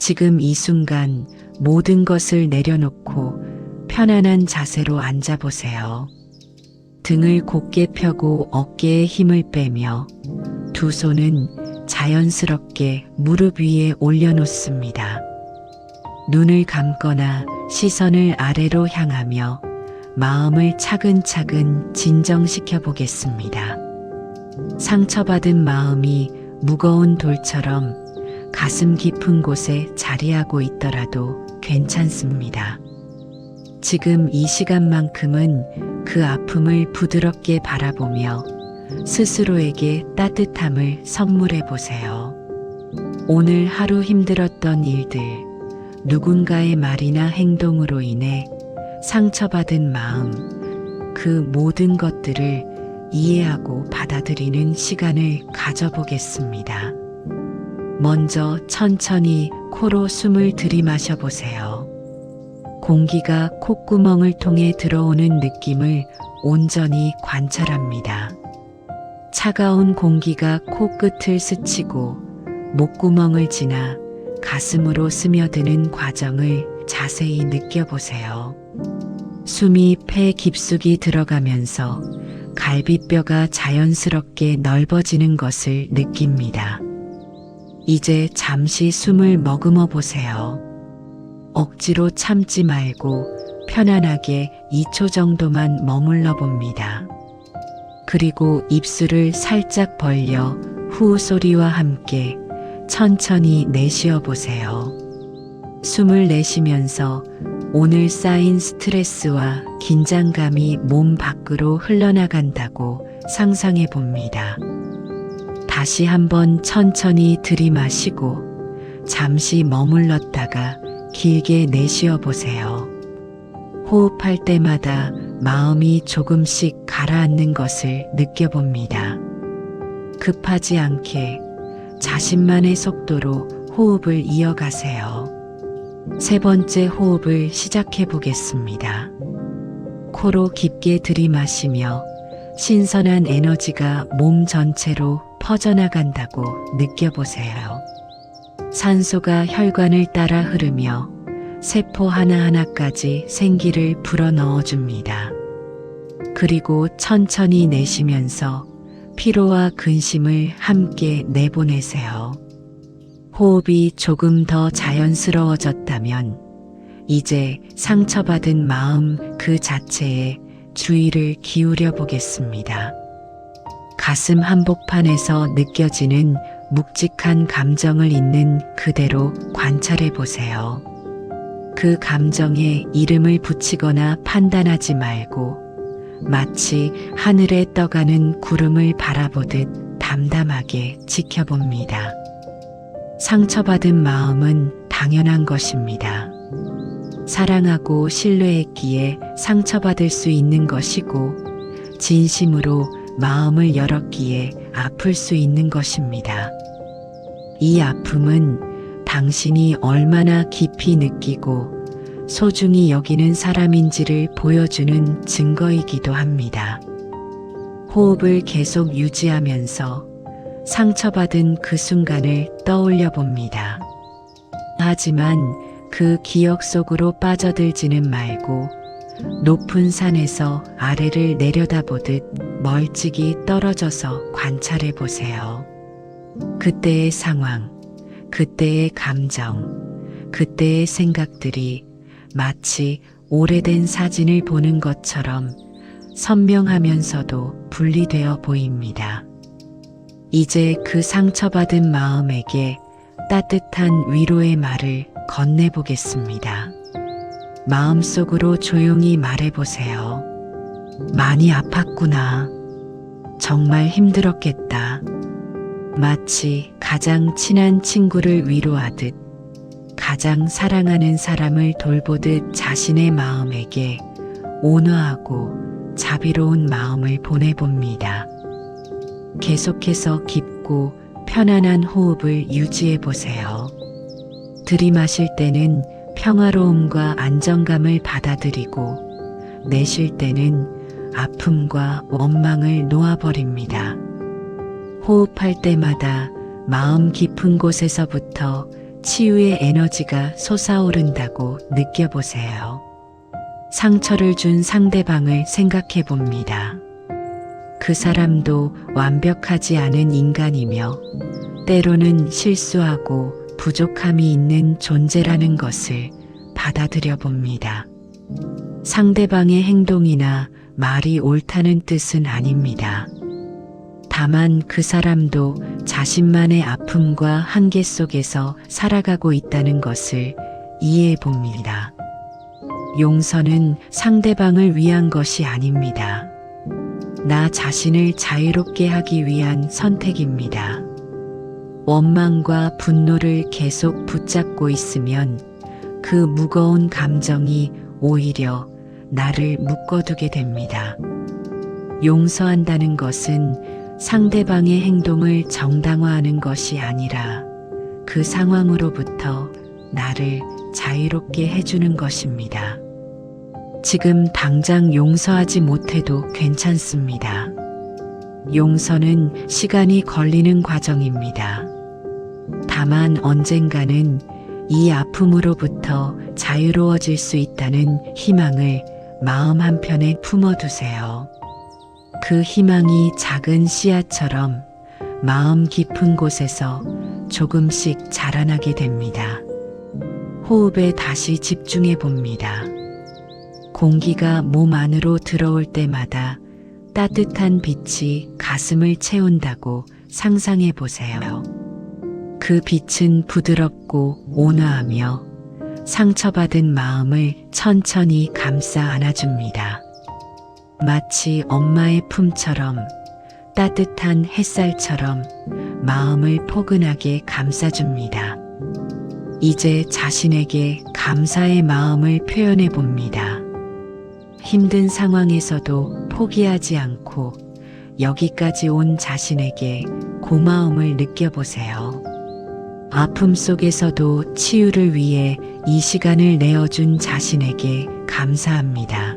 지금 이 순간 모든 것을 내려놓고 편안한 자세로 앉아보세요. 등을 곧게 펴고 어깨에 힘을 빼며 두 손은 자연스럽게 무릎 위에 올려놓습니다. 눈을 감거나 시선을 아래로 향하며 마음을 차근차근 진정시켜 보겠습니다. 상처받은 마음이 무거운 돌처럼 가슴 깊은 곳에 자리하고 있더라도 괜찮습니다. 지금 이 시간만큼은 그 아픔을 부드럽게 바라보며 스스로에게 따뜻함을 선물해 보세요. 오늘 하루 힘들었던 일들, 누군가의 말이나 행동으로 인해 상처받은 마음, 그 모든 것들을 이해하고 받아들이는 시간을 가져보겠습니다. 먼저 천천히 코로 숨을 들이마셔 보세요. 공기가 콧구멍을 통해 들어오는 느낌을 온전히 관찰합니다. 차가운 공기가 코끝을 스치고 목구멍을 지나 가슴으로 스며드는 과정을 자세히 느껴보세요. 숨이 폐 깊숙이 들어가면서 갈비뼈가 자연스럽게 넓어지는 것을 느낍니다. 이제 잠시 숨을 머금어 보세요. 억지로 참지 말고 편안하게 2초 정도만 머물러 봅니다. 그리고 입술을 살짝 벌려 후 소리와 함께 천천히 내쉬어 보세요. 숨을 내쉬면서 오늘 쌓인 스트레스와 긴장감이 몸 밖으로 흘러나간다고 상상해 봅니다. 다시 한번 천천히 들이마시고 잠시 머물렀다가 길게 내쉬어 보세요. 호흡할 때마다 마음이 조금씩 가라앉는 것을 느껴봅니다. 급하지 않게 자신만의 속도로 호흡을 이어가세요. 세 번째 호흡을 시작해 보겠습니다. 코로 깊게 들이마시며 신선한 에너지가 몸 전체로 퍼져나간다고 느껴보세요. 산소가 혈관을 따라 흐르며 세포 하나하나까지 생기를 불어 넣어줍니다. 그리고 천천히 내쉬면서 피로와 근심을 함께 내보내세요. 호흡이 조금 더 자연스러워졌다면 이제 상처받은 마음 그 자체에 주의를 기울여 보겠습니다. 가슴 한복판에서 느껴지는 묵직한 감정을 있는 그대로 관찰해 보세요. 그 감정에 이름을 붙이거나 판단하지 말고 마치 하늘에 떠가는 구름을 바라보듯 담담하게 지켜봅니다. 상처받은 마음은 당연한 것입니다. 사랑하고 신뢰했기에 상처받을 수 있는 것이고, 진심으로 마음을 열었기에 아플 수 있는 것입니다. 이 아픔은 당신이 얼마나 깊이 느끼고 소중히 여기는 사람인지를 보여주는 증거이기도 합니다. 호흡을 계속 유지하면서 상처받은 그 순간을 떠올려 봅니다. 하지만 그 기억 속으로 빠져들지는 말고 높은 산에서 아래를 내려다보듯 멀찍이 떨어져서 관찰해 보세요. 그때의 상황, 그때의 감정, 그때의 생각들이 마치 오래된 사진을 보는 것처럼 선명하면서도 분리되어 보입니다. 이제 그 상처받은 마음에게 따뜻한 위로의 말을 건네보겠습니다. 마음속으로 조용히 말해보세요. 많이 아팠구나. 정말 힘들었겠다. 마치 가장 친한 친구를 위로하듯 가장 사랑하는 사람을 돌보듯 자신의 마음에게 온화하고 자비로운 마음을 보내봅니다. 계속해서 깊고 편안한 호흡을 유지해 보세요. 들이마실 때는 평화로움과 안정감을 받아들이고 내쉴 때는 아픔과 원망을 놓아버립니다. 호흡할 때마다 마음 깊은 곳에서부터 치유의 에너지가 솟아오른다고 느껴보세요. 상처를 준 상대방을 생각해 봅니다. 그 사람도 완벽하지 않은 인간이며 때로는 실수하고 부족함이 있는 존재라는 것을 받아들여 봅니다. 상대방의 행동이나 말이 옳다는 뜻은 아닙니다. 다만 그 사람도 자신만의 아픔과 한계 속에서 살아가고 있다는 것을 이해해 봅니다. 용서는 상대방을 위한 것이 아닙니다. 나 자신을 자유롭게 하기 위한 선택입니다. 원망과 분노를 계속 붙잡고 있으면 그 무거운 감정이 오히려 나를 묶어두게 됩니다. 용서한다는 것은 상대방의 행동을 정당화하는 것이 아니라 그 상황으로부터 나를 자유롭게 해주는 것입니다. 지금 당장 용서하지 못해도 괜찮습니다. 용서는 시간이 걸리는 과정입니다. 다만 언젠가는 이 아픔으로부터 자유로워질 수 있다는 희망을 마음 한편에 품어두세요. 그 희망이 작은 씨앗처럼 마음 깊은 곳에서 조금씩 자라나게 됩니다. 호흡에 다시 집중해 봅니다. 공기가 몸 안으로 들어올 때마다 따뜻한 빛이 가슴을 채운다고 상상해 보세요. 그 빛은 부드럽고 온화하며 상처받은 마음을 천천히 감싸 안아줍니다. 마치 엄마의 품처럼 따뜻한 햇살처럼 마음을 포근하게 감싸줍니다. 이제 자신에게 감사의 마음을 표현해 봅니다. 힘든 상황에서도 포기하지 않고 여기까지 온 자신에게 고마움을 느껴보세요. 아픔 속에서도 치유를 위해 이 시간을 내어준 자신에게 감사합니다.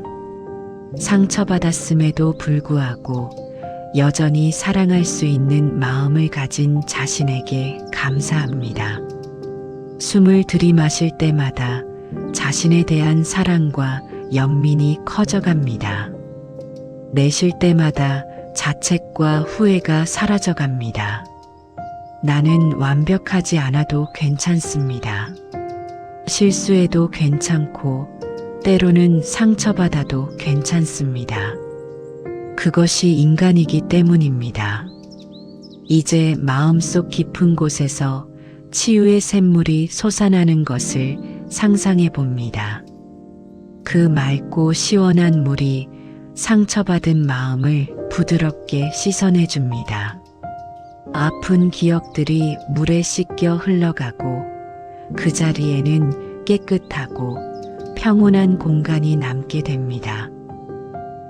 상처받았음에도 불구하고 여전히 사랑할 수 있는 마음을 가진 자신에게 감사합니다. 숨을 들이마실 때마다 자신에 대한 사랑과 연민이 커져갑니다. 내쉴 때마다 자책과 후회가 사라져갑니다. 나는 완벽하지 않아도 괜찮습니다. 실수해도 괜찮고 때로는 상처받아도 괜찮습니다. 그것이 인간이기 때문입니다. 이제 마음속 깊은 곳에서 치유의 샘물이 솟아나는 것을 상상해 봅니다. 그 맑고 시원한 물이 상처받은 마음을 부드럽게 씻어내 줍니다. 아픈 기억들이 물에 씻겨 흘러가고 그 자리에는 깨끗하고 평온한 공간이 남게 됩니다.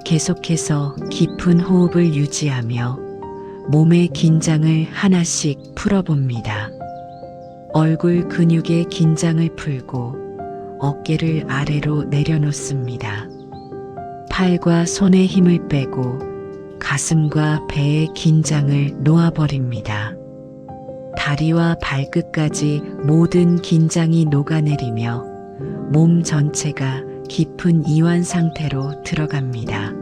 계속해서 깊은 호흡을 유지하며 몸의 긴장을 하나씩 풀어봅니다. 얼굴 근육의 긴장을 풀고 어깨를 아래로 내려놓습니다. 팔과 손의 힘을 빼고 가슴과 배의 긴장을 놓아버립니다. 다리와 발끝까지 모든 긴장이 녹아내리며 몸 전체가 깊은 이완 상태로 들어갑니다.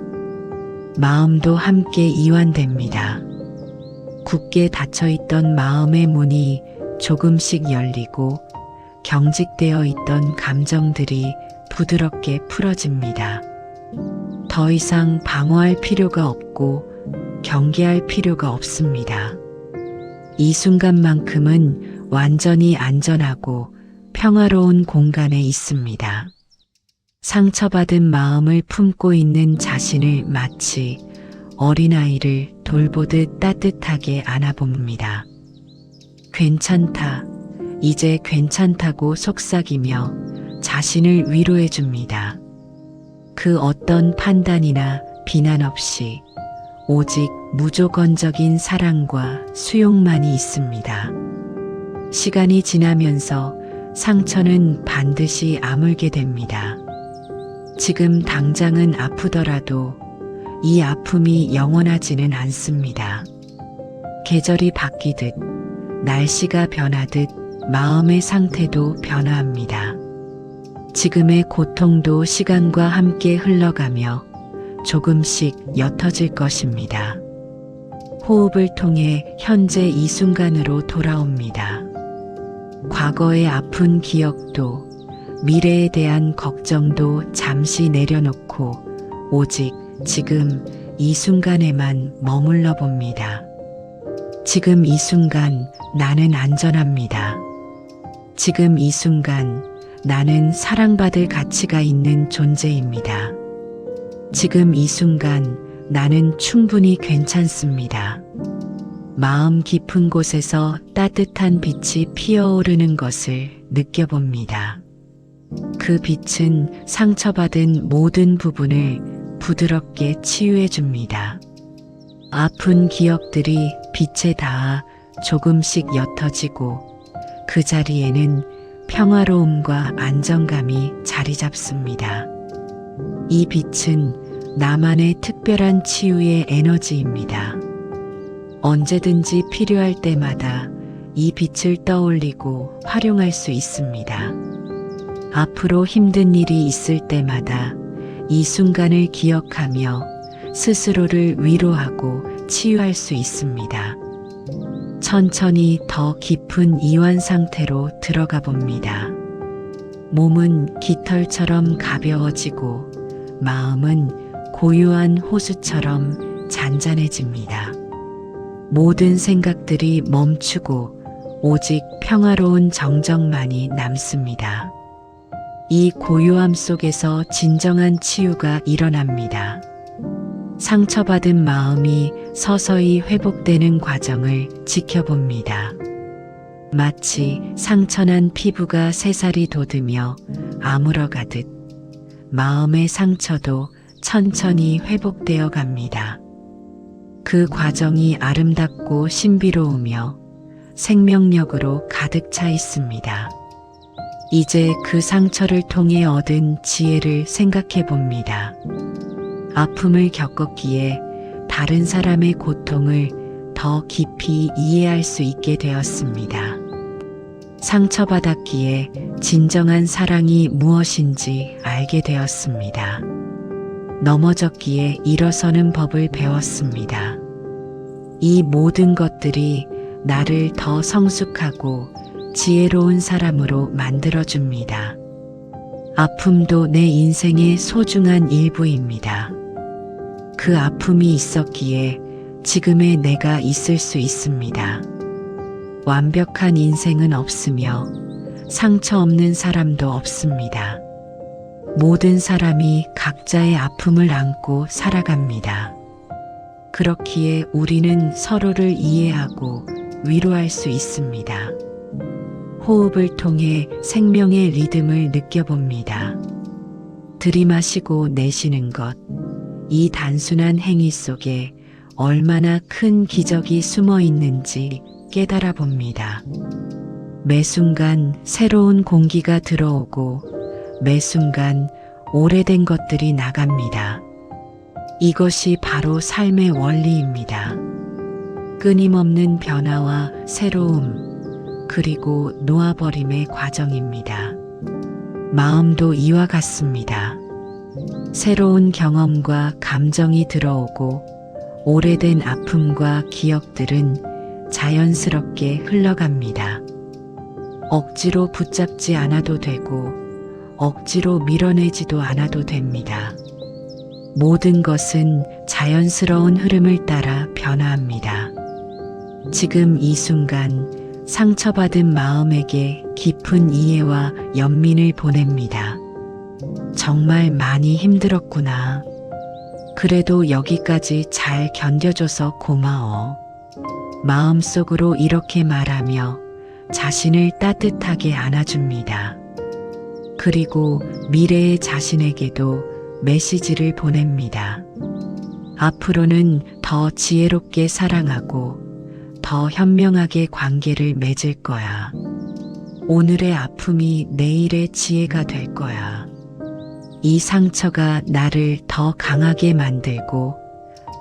마음도 함께 이완됩니다. 굳게 닫혀있던 마음의 문이 조금씩 열리고 경직되어 있던 감정들이 부드럽게 풀어집니다. 더 이상 방어할 필요가 없고 경계할 필요가 없습니다. 이 순간만큼은 완전히 안전하고 평화로운 공간에 있습니다. 상처받은 마음을 품고 있는 자신을 마치 어린아이를 돌보듯 따뜻하게 안아봅니다. 괜찮다. 이제 괜찮다고 속삭이며 자신을 위로해 줍니다. 그 어떤 판단이나 비난 없이 오직 무조건적인 사랑과 수용만이 있습니다. 시간이 지나면서 상처는 반드시 아물게 됩니다. 지금 당장은 아프더라도 이 아픔이 영원하지는 않습니다. 계절이 바뀌듯 날씨가 변하듯 마음의 상태도 변화합니다. 지금의 고통도 시간과 함께 흘러가며 조금씩 옅어질 것입니다. 호흡을 통해 현재 이 순간으로 돌아옵니다. 과거의 아픈 기억도 미래에 대한 걱정도 잠시 내려놓고 오직 지금 이 순간에만 머물러 봅니다. 지금 이 순간 나는 안전합니다. 지금 이 순간 나는 사랑받을 가치가 있는 존재입니다. 지금 이 순간 나는 충분히 괜찮습니다. 마음 깊은 곳에서 따뜻한 빛이 피어오르는 것을 느껴봅니다. 그 빛은 상처받은 모든 부분을 부드럽게 치유해 줍니다. 아픈 기억들이 빛에 닿아 조금씩 옅어지고 그 자리에는 평화로움과 안정감이 자리 잡습니다. 이 빛은 나만의 특별한 치유의 에너지입니다. 언제든지 필요할 때마다 이 빛을 떠올리고 활용할 수 있습니다. 앞으로 힘든 일이 있을 때마다 이 순간을 기억하며 스스로를 위로하고 치유할 수 있습니다. 천천히 더 깊은 이완 상태로 들어가 봅니다. 몸은 깃털처럼 가벼워지고 마음은 고요한 호수처럼 잔잔해집니다. 모든 생각들이 멈추고 오직 평화로운 정적만이 남습니다. 이 고요함 속에서 진정한 치유가 일어납니다. 상처받은 마음이 서서히 회복되는 과정을 지켜봅니다. 마치 상처난 피부가 새살이 돋으며 아물어 가듯 마음의 상처도 천천히 회복되어 갑니다. 그 과정이 아름답고 신비로우며 생명력으로 가득 차 있습니다. 이제 그 상처를 통해 얻은 지혜를 생각해 봅니다. 아픔을 겪었기에 다른 사람의 고통을 더 깊이 이해할 수 있게 되었습니다. 상처받았기에 진정한 사랑이 무엇인지 알게 되었습니다. 넘어졌기에 일어서는 법을 배웠습니다. 이 모든 것들이 나를 더 성숙하고 지혜로운 사람으로 만들어줍니다. 아픔도 내 인생의 소중한 일부입니다. 그 아픔이 있었기에 지금의 내가 있을 수 있습니다. 완벽한 인생은 없으며 상처 없는 사람도 없습니다. 모든 사람이 각자의 아픔을 안고 살아갑니다. 그렇기에 우리는 서로를 이해하고 위로할 수 있습니다. 호흡을 통해 생명의 리듬을 느껴봅니다. 들이마시고 내쉬는 것, 이 단순한 행위 속에 얼마나 큰 기적이 숨어 있는지 깨달아 봅니다. 매 순간 새로운 공기가 들어오고 매 순간 오래된 것들이 나갑니다. 이것이 바로 삶의 원리입니다. 끊임없는 변화와 새로움, 그리고 놓아버림의 과정입니다. 마음도 이와 같습니다. 새로운 경험과 감정이 들어오고 오래된 아픔과 기억들은 자연스럽게 흘러갑니다. 억지로 붙잡지 않아도 되고 억지로 밀어내지도 않아도 됩니다. 모든 것은 자연스러운 흐름을 따라 변화합니다. 지금 이 순간 상처받은 마음에게 깊은 이해와 연민을 보냅니다. 정말 많이 힘들었구나. 그래도 여기까지 잘 견뎌줘서 고마워. 마음속으로 이렇게 말하며 자신을 따뜻하게 안아줍니다. 그리고 미래의 자신에게도 메시지를 보냅니다. 앞으로는 더 지혜롭게 사랑하고 더 현명하게 관계를 맺을 거야. 오늘의 아픔이 내일의 지혜가 될 거야. 이 상처가 나를 더 강하게 만들고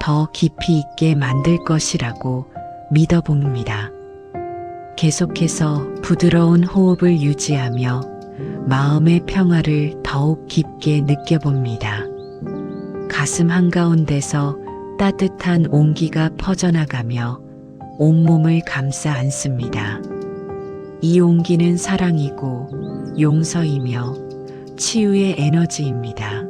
더 깊이 있게 만들 것이라고 믿어봅니다. 계속해서 부드러운 호흡을 유지하며 마음의 평화를 더욱 깊게 느껴봅니다. 가슴 한가운데서 따뜻한 온기가 퍼져나가며 온몸을 감싸 안습니다. 이 온기는 사랑이고 용서이며 치유의 에너지입니다.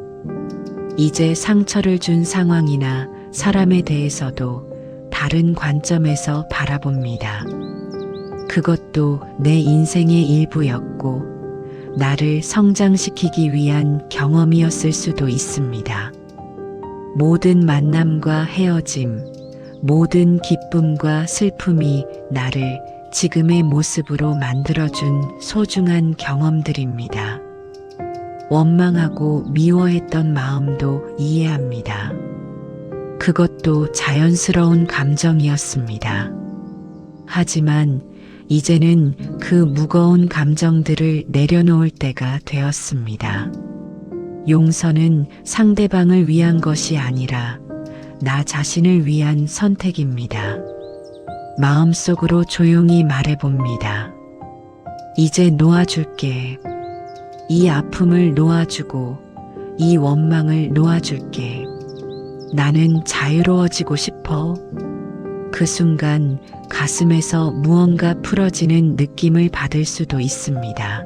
이제 상처를 준 상황이나 사람에 대해서도 다른 관점에서 바라봅니다. 그것도 내 인생의 일부였고, 나를 성장시키기 위한 경험이었을 수도 있습니다. 모든 만남과 헤어짐, 모든 기쁨과 슬픔이 나를 지금의 모습으로 만들어준 소중한 경험들입니다. 원망하고 미워했던 마음도 이해합니다. 그것도 자연스러운 감정이었습니다. 하지만 이제는 그 무거운 감정들을 내려놓을 때가 되었습니다. 용서는 상대방을 위한 것이 아니라 나 자신을 위한 선택입니다. 마음속으로 조용히 말해봅니다. 이제 놓아줄게. 이 아픔을 놓아주고 이 원망을 놓아줄게. 나는 자유로워지고 싶어. 그 순간 가슴에서 무언가 풀어지는 느낌을 받을 수도 있습니다.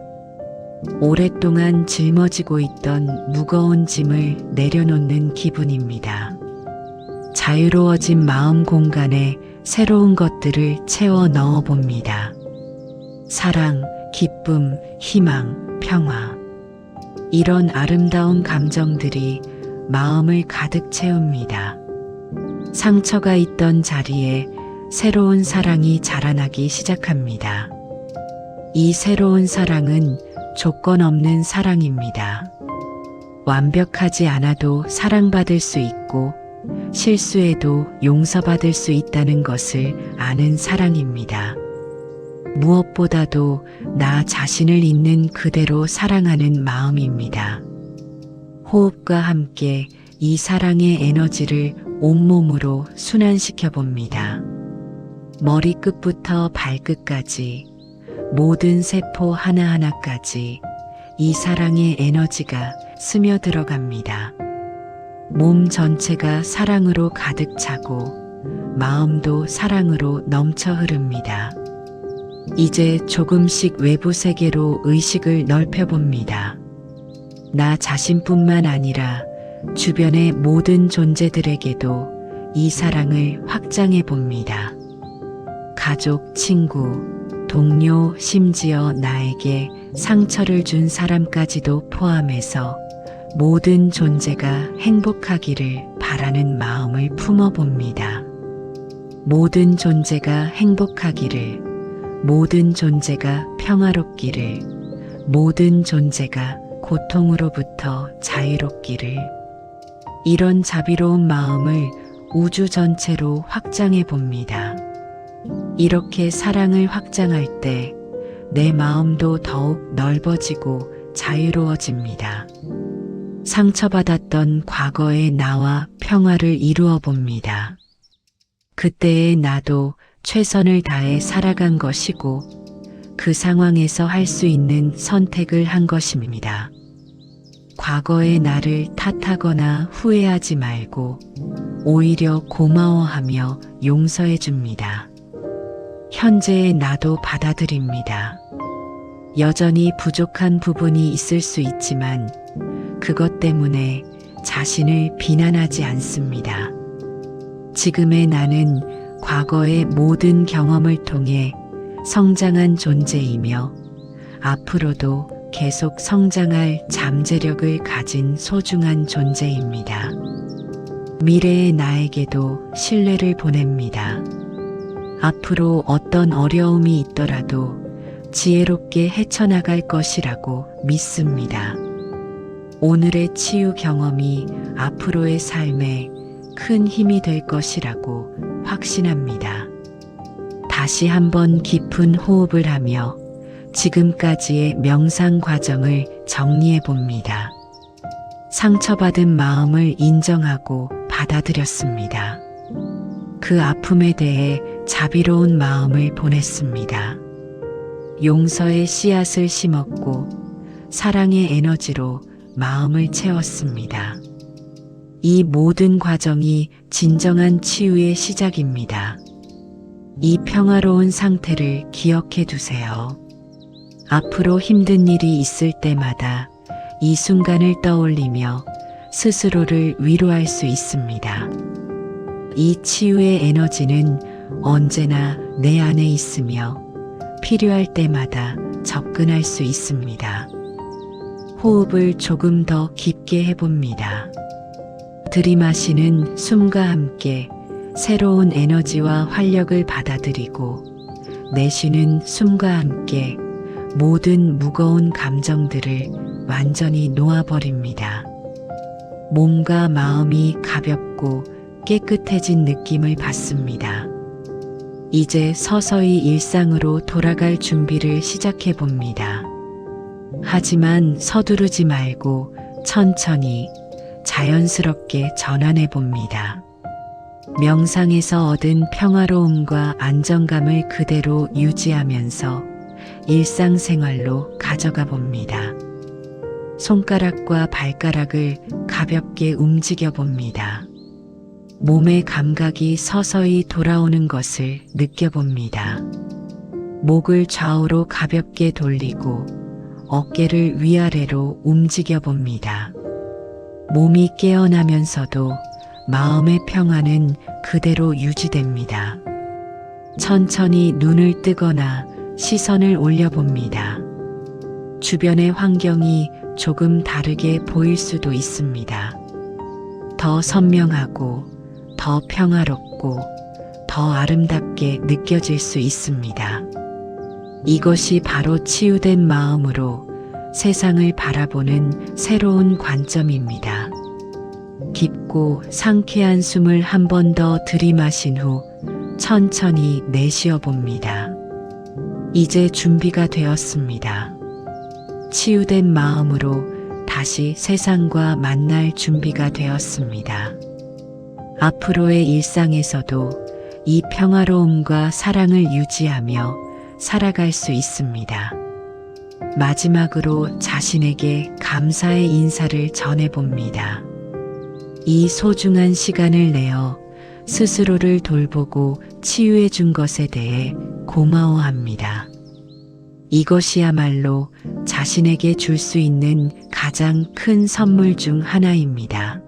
오랫동안 짊어지고 있던 무거운 짐을 내려놓는 기분입니다. 자유로워진 마음 공간에 새로운 것들을 채워 넣어 봅니다. 사랑, 기쁨, 희망, 평화. 이런 아름다운 감정들이 마음을 가득 채웁니다. 상처가 있던 자리에 새로운 사랑이 자라나기 시작합니다. 이 새로운 사랑은 조건 없는 사랑입니다. 완벽하지 않아도 사랑받을 수 있고 실수에도 용서받을 수 있다는 것을 아는 사랑입니다. 무엇보다도 나 자신을 있는 그대로 사랑하는 마음입니다. 호흡과 함께 이 사랑의 에너지를 온몸으로 순환시켜 봅니다. 머리끝부터 발끝까지 모든 세포 하나하나까지 이 사랑의 에너지가 스며들어 갑니다. 몸 전체가 사랑으로 가득 차고 마음도 사랑으로 넘쳐 흐릅니다. 이제 조금씩 외부 세계로 의식을 넓혀 봅니다. 나 자신뿐만 아니라 주변의 모든 존재들에게도 이 사랑을 확장해 봅니다. 가족, 친구, 동료, 심지어 나에게 상처를 준 사람까지도 포함해서 모든 존재가 행복하기를 바라는 마음을 품어봅니다. 모든 존재가 행복하기를, 모든 존재가 평화롭기를, 모든 존재가 고통으로부터 자유롭기를. 이런 자비로운 마음을 우주 전체로 확장해 봅니다. 이렇게 사랑을 확장할 때 내 마음도 더욱 넓어지고 자유로워집니다. 상처받았던 과거의 나와 평화를 이루어 봅니다. 그때의 나도 최선을 다해 살아간 것이고 그 상황에서 할 수 있는 선택을 한 것입니다. 과거의 나를 탓하거나 후회하지 말고 오히려 고마워하며 용서해 줍니다. 현재의 나도 받아들입니다. 여전히 부족한 부분이 있을 수 있지만 그것 때문에 자신을 비난하지 않습니다. 지금의 나는 과거의 모든 경험을 통해 성장한 존재이며 앞으로도 계속 성장할 잠재력을 가진 소중한 존재입니다. 미래의 나에게도 신뢰를 보냅니다. 앞으로 어떤 어려움이 있더라도 지혜롭게 헤쳐나갈 것이라고 믿습니다. 오늘의 치유 경험이 앞으로의 삶에 큰 힘이 될 것이라고 확신합니다. 다시 한번 깊은 호흡을 하며 지금까지의 명상 과정을 정리해 봅니다. 상처받은 마음을 인정하고 받아들였습니다. 그 아픔에 대해 자비로운 마음을 보냈습니다. 용서의 씨앗을 심었고 사랑의 에너지로 마음을 채웠습니다. 이 모든 과정이 진정한 치유의 시작입니다. 이 평화로운 상태를 기억해 두세요. 앞으로 힘든 일이 있을 때마다 이 순간을 떠올리며 스스로를 위로할 수 있습니다. 이 치유의 에너지는 언제나 내 안에 있으며 필요할 때마다 접근할 수 있습니다. 호흡을 조금 더 깊게 해봅니다. 들이마시는 숨과 함께 새로운 에너지와 활력을 받아들이고 내쉬는 숨과 함께 모든 무거운 감정들을 완전히 놓아버립니다. 몸과 마음이 가볍고 깨끗해진 느낌을 받습니다. 이제 서서히 일상으로 돌아갈 준비를 시작해 봅니다. 하지만 서두르지 말고 천천히 자연스럽게 전환해 봅니다. 명상에서 얻은 평화로움과 안정감을 그대로 유지하면서 일상생활로 가져가 봅니다. 손가락과 발가락을 가볍게 움직여 봅니다. 몸의 감각이 서서히 돌아오는 것을 느껴봅니다. 목을 좌우로 가볍게 돌리고 어깨를 위아래로 움직여 봅니다. 몸이 깨어나면서도 마음의 평화는 그대로 유지됩니다. 천천히 눈을 뜨거나 시선을 올려봅니다. 주변의 환경이 조금 다르게 보일 수도 있습니다. 더 선명하고 더 평화롭고 더 아름답게 느껴질 수 있습니다. 이것이 바로 치유된 마음으로 세상을 바라보는 새로운 관점입니다. 깊고 상쾌한 숨을 한 번 더 들이마신 후 천천히 내쉬어 봅니다. 이제 준비가 되었습니다. 치유된 마음으로 다시 세상과 만날 준비가 되었습니다. 앞으로의 일상에서도 이 평화로움과 사랑을 유지하며 살아갈 수 있습니다. 마지막으로 자신에게 감사의 인사를 전해봅니다. 이 소중한 시간을 내어 스스로를 돌보고 치유해 준 것에 대해 고마워합니다. 이것이야말로 자신에게 줄 수 있는 가장 큰 선물 중 하나입니다.